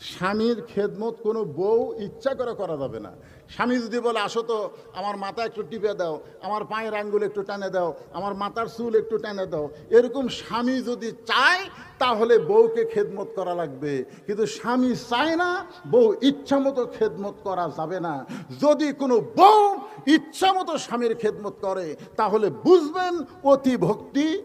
স্বামীর খেদমত কোনো বউ ইচ্ছা করে করা যাবে না। স্বামী যদি বলে, আসো তো, আমার মাথা একটু টিপে দাও, আমার পায়ের আঙ্গুল একটু টানে দাও, আমার মাথার চুল একটু টানে দাও। এরকম স্বামী যদি চায়, তাহলে বউকে খেদমত করা লাগবে। কিন্তু স্বামী চায় না, বউ ইচ্ছা মতো খেদমত করা যাবে না। যদি কোনো বউ ইচ্ছা মতো স্বামীর খেদমত করে, তাহলে বুঝবেন অতি ভক্তি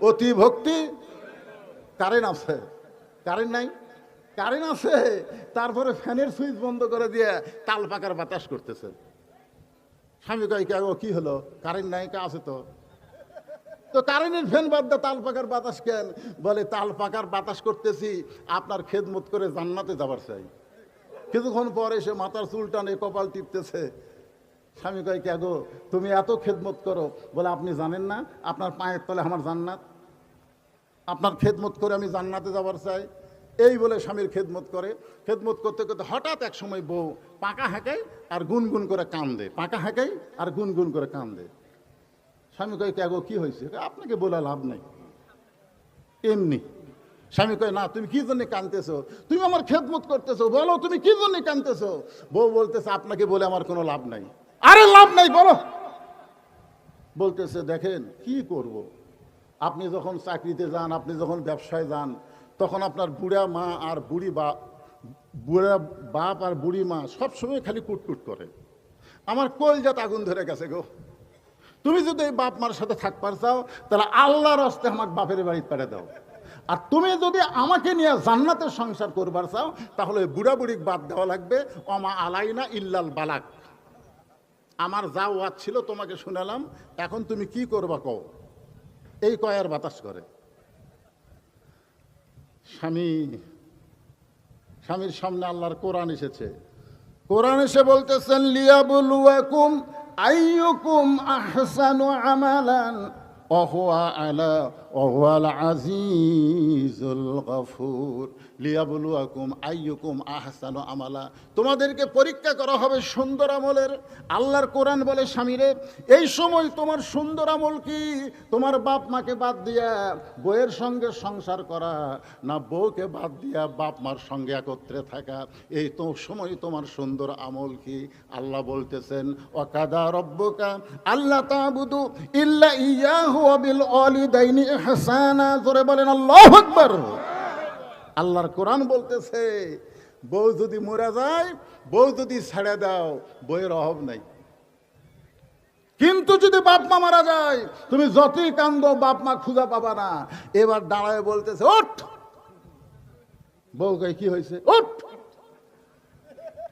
অতি ভক্তি। কারেন্ট আছে? কারেন্ট নাই? কারেন্ট আছে তারপরে ফ্যানের সুইচ বন্ধ করে দিয়ে তাল পাকার বাতাস করতেছে। স্বামী কয় কে গো, কি হলো? কারেন্ট নাই কা আছে তো? তো কারেন্টের ফ্যান বাদ দে তাল পাকার বাতাস কেন? বলে তাল পাকার বাতাস করতেছি আপনার খেদমত করে জান্নাতে যাবার চাই। কিছুক্ষণ পরে সে মাথার চুল টানে কপাল টিপতেছে। স্বামী কয় কে গো তুমি এত খেদমত করো? বলে আপনি জানেন না আপনার পায়ের তলে আমার জান্নাত। আপনার খেদমত করে আমি জান্নাতে যাবার চাই। এই বলে স্বামীর খেদমত করে। খেদমত করতে করতে হঠাৎ এক সময় বউ পাকা হাঁকায় আর গুনগুন করে কান্দে। পাকা হাঁকায় আর গুনগুন করে কান্দে। স্বামী কয়, কে গো, কি হয়েছে? আপনাকে বলে লাভ নাই। এমনি। স্বামী কয়, না, তুমি কি জন্য কানতেছো তুমি আমার খেদমত করতেছো? বলো, তুমি কি জন্য কানতেছো বউ বলতেছে, আপনাকে বলে আমার কোনো লাভ নাই। আরে, লাভ নাই, বলো। বলতেছে, দেখেন, কি করব। আপনি যখন চাকরিতে যান, আপনি যখন ব্যবসায় যান তখন আপনার বুড়া মা আর বুড়ি বা, বুড়া বাপ আর বুড়ি মা সবসময় খালি কুটকুট করে। আমার কলজাত আগুন ধরে গেছে গো। তুমি যদি এই বাপ মার সাথে থাকবার চাও তাহলে আল্লাহর হস্তে আমাকে বাপের বাড়ি পেড়ে দাও। আর তুমি যদি আমাকে নিয়ে জান্নাতের সংসার করবার চাও, তাহলে বুড়া বুড়িক বাদ দেওয়া লাগবে, অমা আলাইনা ইল্লাল বালাক। আমার যা ওয়াজ ছিল তোমাকে শুনালাম, এখন তুমি কি করবা কও? এই কয়ার বাতাস করে। স্বামী, স্বামীর সামনে আল্লাহর কোরআন এসেছে। কোরআন এসে বলতেছেন, লিয়াবুলুয়াকুম আইয়ুকুম আহসানু আমালান অহুয়া আলা অহুয়াল আজিজুল গফুর। লিয়াবুলুয়াকুম, আইয়ুকুম আহসানু আমালা। তোমাদেরকে পরীক্ষা করা হবে সুন্দর আমলের। আল্লাহর কোরআন বলে, স্বামীরে, এই সময় তোমার সুন্দর আমল কি? তোমার বাপ মাকে বাদ দিয়া বইয়ের সঙ্গে সংসার করা, না বউকে বাদ দিয়া বাপ মার সঙ্গে একত্রে থাকা? এই তো সময় তোমার সুন্দর আমল কি? আল্লাহ বলতেছেন অকাদা রব্বকা আল্লাহ তাবুদু ইল্লা ইয়াহু বিল ওয়ালিদাইনি ইহসানা। জোরে বলেন, আল্লাহু আকবার। আল্লাহর কোরআন বলতেছে, বউ যদি মরে যায়, বউ যদি ছেড়ে দাও বইয়ের অভাব নাই। কিন্তু যদি বাপ মা মারা যায়, তুমি যতই কান্দো বাপ মা খুঁজা পাবা না। এবার দাঁড়ায় বলতেছে, ওঠ! বউ কয় কি হয়েছে? ওঠ!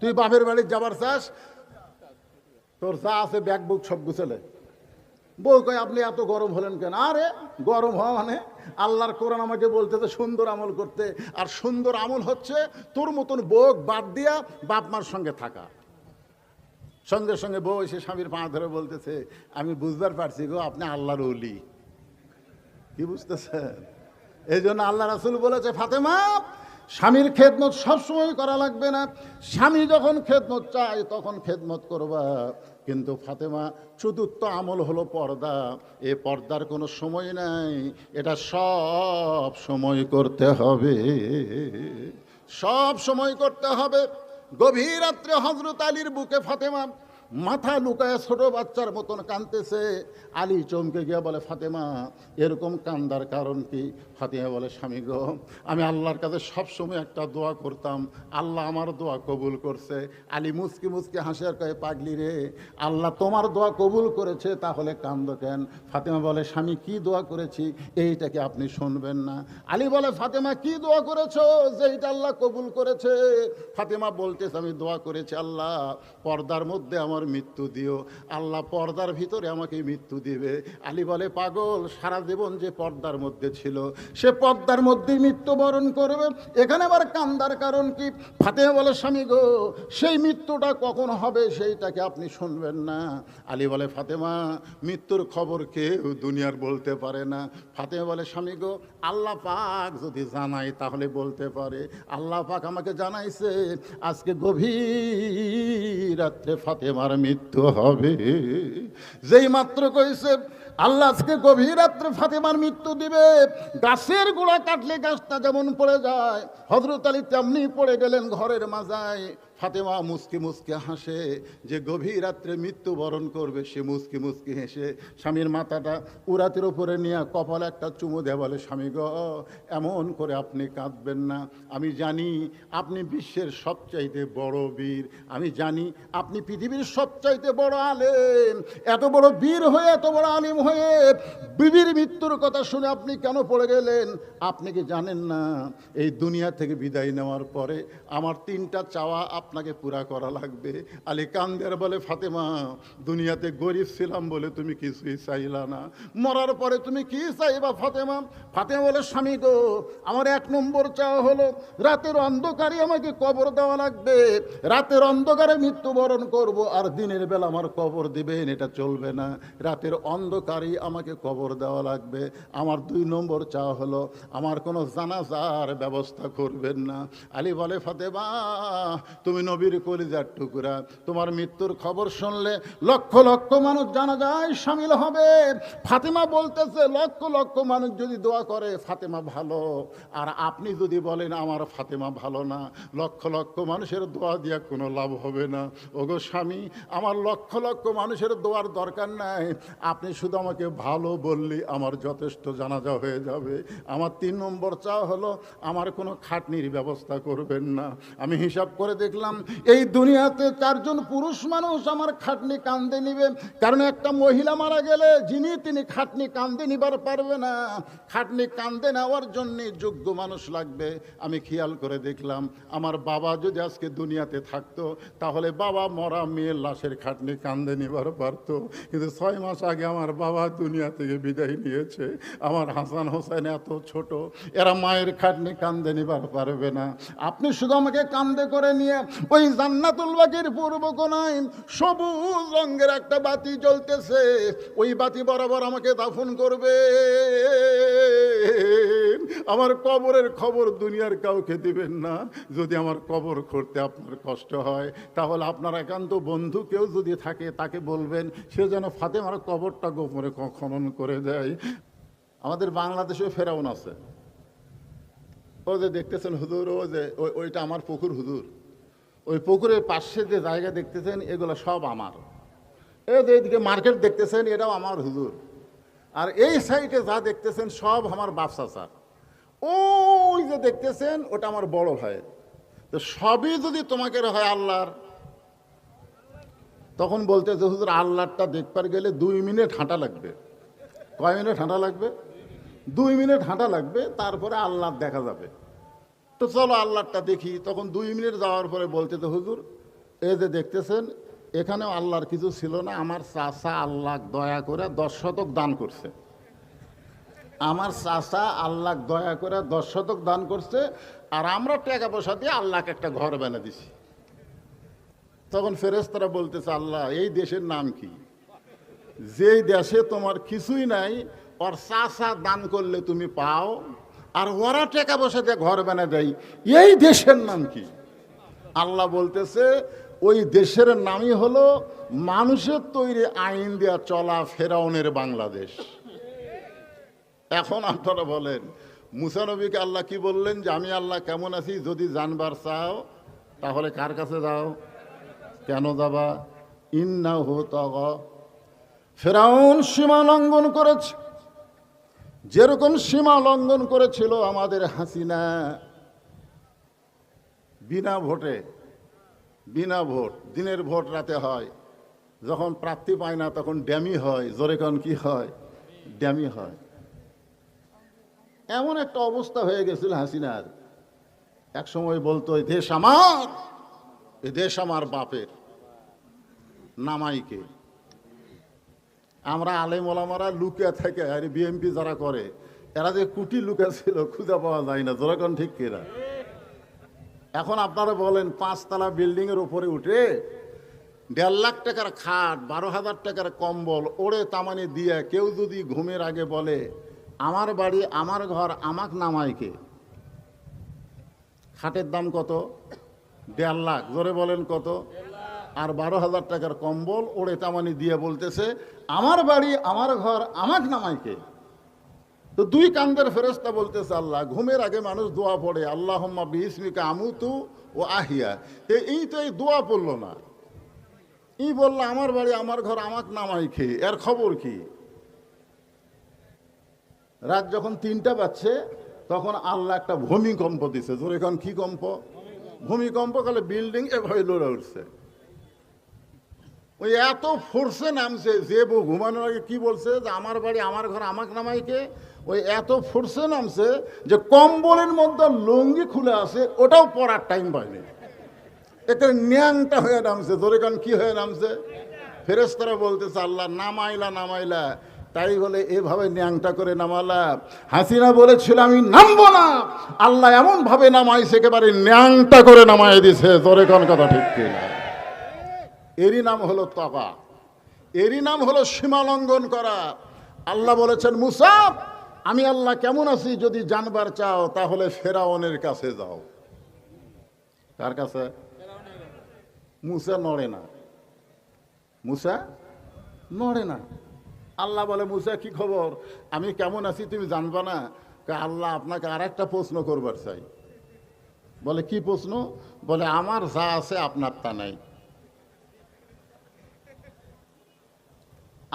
তুই বাপের বাড়ি যাবার চাস? তোর যা আছে ব্যাগ বুক সব গুছালে। বউ কয়, আপনি এত গরম হলেন কেন? আরে, গরম হওয়া মানে আল্লাহর কোরআন আমাকে বলতেছে সুন্দর আমল করতে। আর সুন্দর আমল হচ্ছে তোর মতন বউ বাদ দিয়া বাপ মার সঙ্গে থাকা। সঙ্গে সঙ্গে বউ এসে স্বামীর পা ধরে বলতেছে, আমি বুঝবার পারছি গো, আপনি আল্লাহর অলি কি বুঝতেছেন? এই জন্য আল্লাহ রাসুল বলেছে, ফাতেমা স্বামীর খেদমত সবসময় করা লাগবে না। স্বামী যখন খেদমত চায়, তখন খেদমত করবা। কিন্তু ফাতেমা, চতুর্থ আমল হলো পর্দা। এ পর্দার কোনো সময় নাই। এটা সব সময় করতে হবে। সব সময় করতে হবে। গভীর রাত্রে হজরত আলীর বুকে ফাতেমা মাথা লুকায় ছোট বাচ্চার মতন কাঁদতেছে। আলী চমকে গিয়ে বলে, ফাতেমা, এরকম কান্দার কারণ কি? ফাতেমা বলে, স্বামী গো, আমি আল্লাহর কাছে সবসময় একটা দোয়া করতাম। আল্লাহ আমার দোয়া কবুল করছে। আলী মুসকি মুসকি হাসিয়ার কয়ে, পাগলি রে, আল্লাহ তোমার দোয়া কবুল করেছে, তাহলে কান্দ কেন? ফাতেমা বলে, স্বামী, কি দোয়া করেছি? এইটাকে আপনি শুনবেন না? আলী বলে, ফাতেমা, কি দোয়া করেছ? যে এইটা আল্লাহ কবুল করেছে। ফাতেমা বলতেছে, আমি দোয়া করেছি আল্লাহ, পর্দার মধ্যে আমার মৃত্যু দিও। আল্লাহ পর্দার ভিতরে আমাকে মৃত্যু দিবে। আলী বলে, পাগল, সারা জীবন যে পর্দার মধ্যে ছিল, সে পর্দার মধ্যেই মৃত্যুবরণ করবে। এখানে আবার কান্দার কারণ কি? ফাতেমা বলে, স্বামী গো, সেই মৃত্যুটা কখন হবে সেইটাকে আপনি শুনবেন না। আলী বলে, ফাতেমা, মৃত্যুর খবর কেউ দুনিয়ার বলতে পারে না। ফাতেমা বলে, স্বামী গো, আল্লাহ পাক যদি জানাই তাহলে বলতে পারে। আল্লাহ পাক আমাকে জানাইছে, আজকে গভীর রাত্রে ফাতেমার মৃত্যু হবে। যেই মাত্র কইছে, আল্লাহ আজকে গভীর রাত্রে ফাতেমার মৃত্যু দিবে। গাছের গোড়া কাটলে গাছটা যেমন পড়ে যায় হজরত আলী তেমনি পড়ে গেলেন ঘরের মাজায় ফাতেমা মুসকি মুসকি হাসে, যে গভীর রাত্রে মৃত্যুবরণ করবে, সে মুসকি মুসকি হেসে, স্বামীর মাথাটা উরাতের উপরে নিয়ে কপাল একটা চুমু দেয় বলে, স্বামী গ, এমন করে আপনি কাঁদবেন না। আমি জানি আপনি বিশ্বের সবচাইতে বড় বীর। আমি জানি আপনি পৃথিবীর সবচাইতে বড় আলেম। এত বড় বীর হয়ে, এত বড় আলিম হয়ে বিবির মৃত্যুর কথা শুনে আপনি কেন পড়ে গেলেন? আপনি কি জানেন না? এই দুনিয়া থেকে বিদায় নেওয়ার পরে আমার তিনটা চাওয়া আপনাকে পুরা করা লাগবে। আলী কান্দের বলে, ফাতেমা, দুনিয়াতে গরিব ছিলাম বলে তুমি কিছুই চাইলা না। মরার পরে তুমি কি চাইবা, ফাতেমা? ফাতেমা বলে, স্বামী গো, আমার এক নম্বর চাওয়া হলো, রাতের অন্ধকারে আমাকে কবর দেওয়া লাগবে। রাতের অন্ধকারে মৃত্যুবরণ করব আর দিনের বেলা আমার কবর দিবেন, এটা চলবে না। রাতের অন্ধকারেই আমাকে কবর দেওয়া লাগবে। আমার দুই নম্বর চাওয়া হলো, আমার কোনো জানাজার ব্যবস্থা করবেন না। আলী বলে, ফাতেমা, তুমি নবীর কলিজার টুকরা। তোমার মৃত্যুর খবর শুনলে লক্ষ লক্ষ মানুষ জানা যায় সামিল হবে। ফাতেমা বলতেছে, লক্ষ লক্ষ মানুষ যদি দোয়া করে, ফাতেমা ভালো। আর আপনি যদি বলেন, আমার ফাতেমা ভালো না, লক্ষ লক্ষ মানুষের দোয়া দিয়া কোনো লাভ হবে না। ওগো স্বামী, আমার লক্ষ লক্ষ মানুষের দোয়ার দরকার নাই। আপনি শুধু আমাকে ভালো বললে, আমার যথেষ্ট জানাজা হয়ে যাবে। আমার তিন নম্বর চা হলো, আমার কোনো খাটনির ব্যবস্থা করবেন না। আমি হিসাব করে দেখলাম এই দুনিয়াতে চারজন পুরুষ মানুষ আমার খাটনি কান্দে নিবে। কারণ একটা মহিলা মারা গেলে যিনি তিনি খাটনি কান্দে নিবার পারবে না। খাটনি কান্দে নেওয়ার জন্যে যোগ্য মানুষ লাগবে। আমি খেয়াল করে দেখলাম, আমার বাবা যদি আজকে দুনিয়াতে থাকতো, তাহলে বাবা মরা মেয়ের লাশের খাটনি কান্দে নিবার পারতো। কিন্তু ছয় মাস আগে আমার বাবা দুনিয়া থেকে বিদায় নিয়েছে। আমার হাসান হোসেন এত ছোট, এরা মায়ের খাটনি কান্দে নিবার পারবে না। আপনি শুধু আমাকে কান্দে করে নিয়ে ওই জান্নাতুল বাকির পূর্ব কোনায় সবুজ রঙের একটা বাতি জ্বলতেছে। ওই বাতি বরাবর আমাকে দাফন করবে। আমার কবরের খবর দুনিয়ার কাউকে দিবেন না। যদি আমার কবর করতে আপনার কষ্ট হয়, তাহলে আপনার একান্ত বন্ধু কেউ যদি থাকে, তাকে বলবেন, সে যেন ফাতেমার কবরটা গোপনে খনন করে দেয়। আমাদের বাংলাদেশেও ফেরাউন আছে। ও যে দেখতেছেন হুজুর ও যে ওইটা আমার পুকুর হুজুর। ওই পুকুরের পাশে যে জায়গা দেখতেছেন, এগুলো সব আমার। এই যে এইদিকে মার্কেট দেখতেছেন, এটাও আমার হুজুর। আর এই সাইডে যা দেখতেছেন, সব আমার বাপসা স্যার ওই যে দেখতেছেন, ওটা আমার বড় ভাই। তো সবই যদি তোমাকে হয় আল্লাহর, তখন বলতে যে হুজুর আল্লাহটা দেখবার গেলে দুই মিনিট হাঁটা লাগবে। কয় মিনিট হাঁটা লাগবে? দুই মিনিট হাঁটা লাগবে, তারপরে আল্লাহ দেখা যাবে। তো চলো আল্লাহটা দেখি। তখন দুই মিনিট যাওয়ার পরে বলতে তো হুজুর, এই যে দেখতেছেন, এখানেও আল্লাহর কিছু ছিল না। আমার চাষা আল্লাহ দয়া করে দশ শতক দান করছে। আমার চাষা আল্লাহ দয়া করে দশ শতক দান করছে আর আমরা টাকা পয়সা দিয়ে আল্লাহকে একটা ঘর বানিয়ে দিছি। তখন ফেরেস্তারা বলতেছে, আল্লাহ, এই দেশের নাম কি? যেই দেশে তোমার কিছুই নাই, ওর চাষা দান করলে তুমি পাও। আর ওরা টাকা দিয়ে ঘর বানিয়ে দেয়। এই দেশের নাম কি? আল্লাহ বলতেছে, ওই দেশের নামই হলো মানুষের তৈরি আইন দেওয়া চলা ফেরাউনের বাংলাদেশ। এখন আপনারা বলেন মুসানবীকে আল্লাহ কি বললেন যে, আমি আল্লাহ কেমন আছি? যদি জানবার চাও, তাহলে কার কাছে যাও? কেন যাবা? ইন্না হো ফেরাউন সীমা লঙ্ঘন করেছে। যেরকম সীমা লঙ্ঘন করেছিল আমাদের হাসিনা। বিনা ভোটে, বিনা ভোট, দিনের ভোট রাতে হয়। যখন প্রার্থী পায় না, তখন ড্যামি হয়। জোরে কন কি হয়? ড্যামি হয়। এমন একটা অবস্থা হয়ে গেছিল হাসিনার। এক সময় বলতো "এই দেশ আমার, এ দেশ আমার বাপের, নামাইকে। আমরা আলেম ওলামারা লুকিয়ে থাকে, আর বিএমপি যারা করে, এরা যে কুটি লুকা ছিল, খুঁজে পাওয়া যায় না যেরকম ঠিক কিনা? এখন আপনারা বলেন, পাঁচতলা বিল্ডিং এর উপরে উঠে দেড় লাখ টাকার খাট, বারো হাজার টাকার কম্বল ওড়ে তামানি দিয়ে কেউ যদি ঘুমের আগে বলে, আমার বাড়ি, আমার ঘর, আমাক নামায় কে? খাটের দাম কত? দেড় লাখ, জোরে বলেন কত? আর বারো হাজার টাকার কম্বল ওড়ে তামানি দিয়ে বলতেছে, আমার বাড়ি, আমার ঘর আমাক নামাইকে তো দুই কান্দের ফেরস্তা বলতেছে, আল্লাহ, ঘুমের আগে মানুষ দোয়া পড়ে আল্লাহ বিসমিকা আমুতু ও আহিয়া। এই তো এই দোয়া পড়ল না। ই বলল, আমার বাড়ি, আমার ঘর, আমাক নামাই খেয়ে এর খবর কি? রাত যখন তিনটা বাজছে, তখন আল্লাহ একটা ভূমিকম্প দিছে। তোর এখন কি কম্প? ভূমিকম্প কালে বিল্ডিং এভাবে লড়ে উঠছে। ওই এত ফোর্সে নামছে, যে বউ ঘুমানোর আগে কী বলছে যে আমার বাড়ি, আমার ঘর, আমাক নামাইকে, ওই এত ফোর্সে নামছে যে কম্বলের মধ্যে লুঙ্গি খুলে আছে, ওটাও পরার টাইম পায়নি এতে ন্যাংটা হয়ে নামছে তোর এখন কী হয়ে নামছে? ফেরেস্তারা বলতেছে, আল্লাহ নামাইলা নামাইলা। তাই বলে এভাবে ন্যাংটা করে নামালা। হাসিনা বলেছিল, আমি নামবো না। আল্লাহ এমনভাবে নামাইছে, একেবারে ন্যাংটা করে নামাই দিছে। তোর এখন কথা ঠিক কিনা? এরই নাম হলো তবা। এরই নাম হলো সীমালঙ্ঘন করা। আল্লাহ বলেছেন মুসাফ আমি আল্লাহ কেমন আছি যদি জানবার চাও, তাহলে ফেরাউনের কাছে যাও। কার কাছে? মুসা নড়ে না। মুসা নড়ে না। আল্লাহ বলে, মুসা, কি খবর? আমি কেমন আছি তুমি জানবা না? আল্লাহ আপনাকে আর একটা প্রশ্ন করবার চাই। বলে, কি প্রশ্ন? বলে, আমার যা আছে আপনার তা নাই।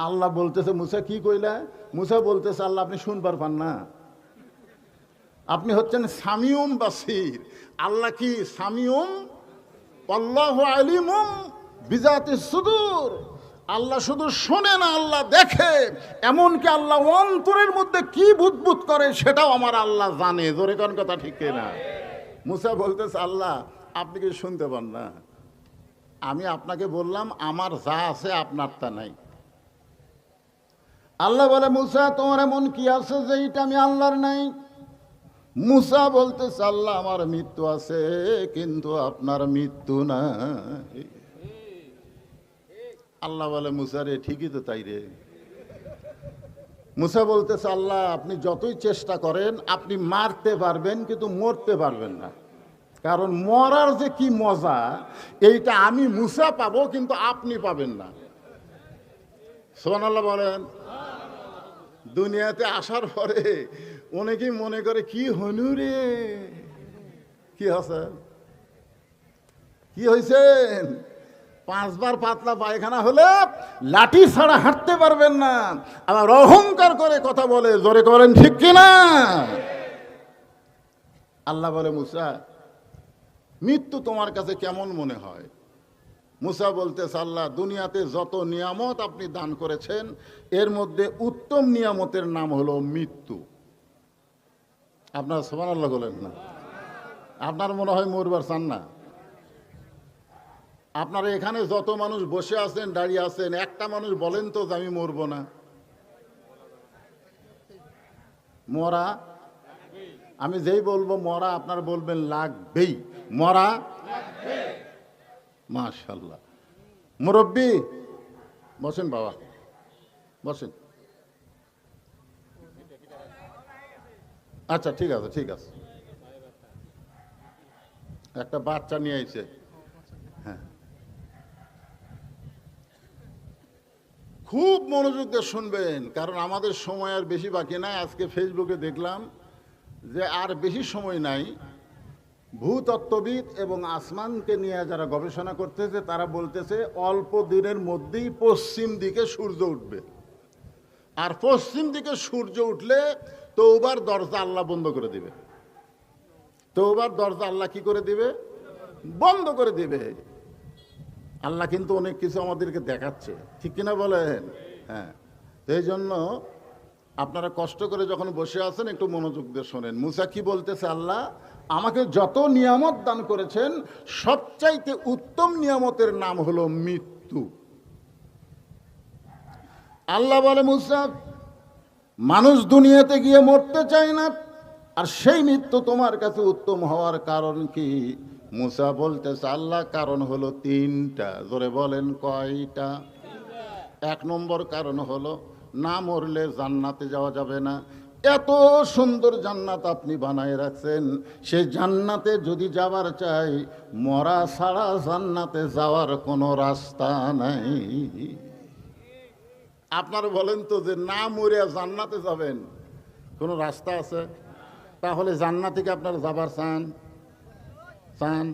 আল্লাহ বলতেছে, মুসা কি কইলা? মুসা বলতেছে, আল্লাহ, আপনি শুনবার পান না। আপনি হচ্ছেন সামিউম বাসির। আল্লাহ কি সামিউম? আল্লাহ আলিমুম বিজাতি সুদূর। আল্লাহ শুধু শোনে না, আল্লাহ দেখে। এমনকি আল্লাহ অন্তরের মধ্যে কি বুদবুদ করে, সেটাও আমার আল্লাহ জানে। জোরে কোন কথা ঠিক না মুসা বলতেছে, আল্লাহ, আপনি কি শুনতে পান না? আমি আপনাকে বললাম, আমার যা আছে আপনার তা নাই। আল্লাহ বলে, মুসা, তোমার এমন কি আছে যে এটা আমি আল্লাহর নাই? মুসা বলতে আল্লাহ, আমার মৃত্যু আছে, কিন্তু আপনার মৃত্যু না আল্লাহ বলে, মুসা রে, ঠিকই তো তাই রে। মুসা বলতেছে, আল্লাহ, আপনি যতই চেষ্টা করেন, আপনি মারতে পারবেন, কিন্তু মরতে পারবেন না। কারণ মরার যে কি মজা, এইটা আমি মুসা পাবো, কিন্তু আপনি পাবেন না। সোহান আল্লাহ বলেন। দুনিয়াতে আসার পরে অনেকেই মনে করে, কি হনু রে? কি আছে কি হয়েছেন পাঁচবার পাতলা পায়খানা হলে লাঠি ছাড়া হাঁটতে পারবেন না। আবার অহংকার করে কথা বলে, জোরে করেন, ঠিক কিনা আল্লাহ বলে, মুসা, মৃত্যু তোমার কাছে কেমন মনে হয়? মুসা বলতে আল্লাহ, দুনিয়াতে যত নিয়ামত আপনি দান করেছেন, এর মধ্যে উত্তম নিয়ামতের নাম হলো মৃত্যু। আপনার সমান আল্লাহ বলেন না। আপনার মনে হয় মরবার চান না? আপনারা এখানে যত মানুষ বসে আছেন, দাঁড়িয়ে আছেন, একটা মানুষ বলেন তো যে, আমি মরব না। মরা, আমি যেই বলব মরা, আপনার বলবেন লাগবেই। মরা মাশাল্লাহ মুরব্বী, বসেন বাবা, বসেন। আচ্ছা ঠিক আছে ঠিক আছে। একটা বাচ্চা নিয়ে আইছে। হ্যাঁ। খুব মনোযোগ দিয়ে শুনবেন, কারণ আমাদের সময় আর বেশি বাকি নাই। আজকে ফেসবুকে দেখলাম যে আর বেশি সময় নাই। ভূতত্ত্ববিদ এবং আসমানকে নিয়ে যারা গবেষণা করতেছে, তারা বলতেছে অল্প দিনের মধ্যেই পশ্চিম দিকে সূর্য উঠবে। আর পশ্চিম দিকে সূর্য উঠলে তৌবার দরজা আল্লাহ বন্ধ করে দিবে। তৌবার দরজা আল্লাহ কি করে দিবে? বন্ধ করে দিবে। আল্লাহ কিন্তু অনেক কিছু আমাদেরকে দেখাচ্ছে। ঠিক কিনা বলেন? হ্যাঁ। এই জন্য আপনারা কষ্ট করে যখন বসে আছেন, একটু মনোযোগ দিয়ে শোনেন। মুসা কি বলতেছে আল্লাহ? আমাকে যত নিয়ামত দান করেছেন, সবচাইতে উত্তম নিয়ামতের নাম হলো মৃত্যু। আল্লাহ বলে মুসাফ মানুষ দুনিয়াতে গিয়ে মরতে চায় না, আর সেই মৃত্যু তোমার কাছে উত্তম হওয়ার কারণ কি? মুসা বলতেছে আল্লাহ কারণ হলো তিনটা, জোরে বলেন কয়টা? এক নম্বর কারণ হলো, না মরলে জান্নাতে যাওয়া যাবে না এত সুন্দর জান্নাত আপনি বানায় রাখছেন। সে জান্নাতে যদি যাবার চাই, মরা ছাড়া জান্নাতে যাওয়ার কোনো রাস্তা নাই। আপনারা বলেন তো যে না মরিয়া জান্নাতে যাবেন, কোনো রাস্তা আছে? তাহলে জান্নাতিকে আপনারা যাবার চান? চান?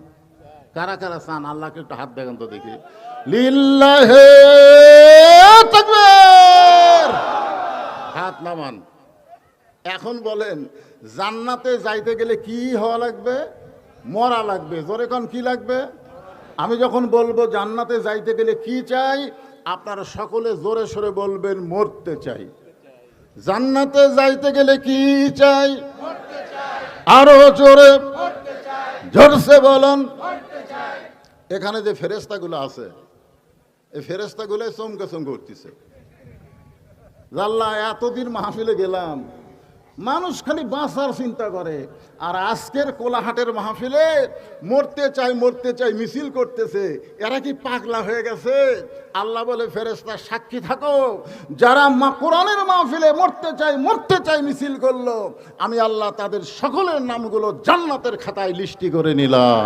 কারা কারা চান? আল্লাহকে একটু হাত দেখেন তো দেখি। লিল্লাহে হাত নামান। এখন বলেন, জান্নাতে যাইতে গেলে কি হওয়া লাগবে? মরা লাগবে। জোরে কোন, কি লাগবে? আমি যখন বলব জান্নাতে যাইতে গেলে কি চাই? আপনারা সকলে জোরে সরে বলবেন, মরতে চাই। জান্নাতে যাইতে গেলে কি চাই? আরও জোরে, জোরসে বলুন। এখানে যে ফেরেস্তাগুলো আছে, এই ফেরেস্তাগুলো চমকে চমকে উঠতেছে। জাল্লা এতদিন মাহফিলে গেলাম। মানুষ খালি বাঁচার চিন্তা করে। আর আজকের কোলাহাটের মাহফিলে মরতে চাই মরতে চাই মিছিল করতেছে। এরা কি পাগলা হয়ে গেছে? আল্লাহ বলে ফেরেস্তা সাক্ষী থাকো। যারা মা কোরআনের মাহফিলে মরতে চাই মরতে চাই মিছিল করল, আমি আল্লাহ তাদের সকলের নামগুলো জান্নাতের খাতায় লিস্টি করে নিলাম।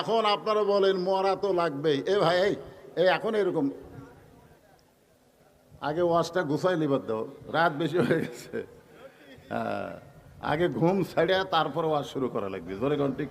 এখন আপনারা বলেন, মরা তো লাগবেই। এ ভাই এই, এখন এরকম আগে ওয়াশটা গুছাই লিবার দাও রাত বেশি হয়ে গেছে হ্যাঁ, আগে ঘুম ছাড়িয়া তারপর ওয়াশ শুরু করা লাগবে জোরে কোন ঠিক?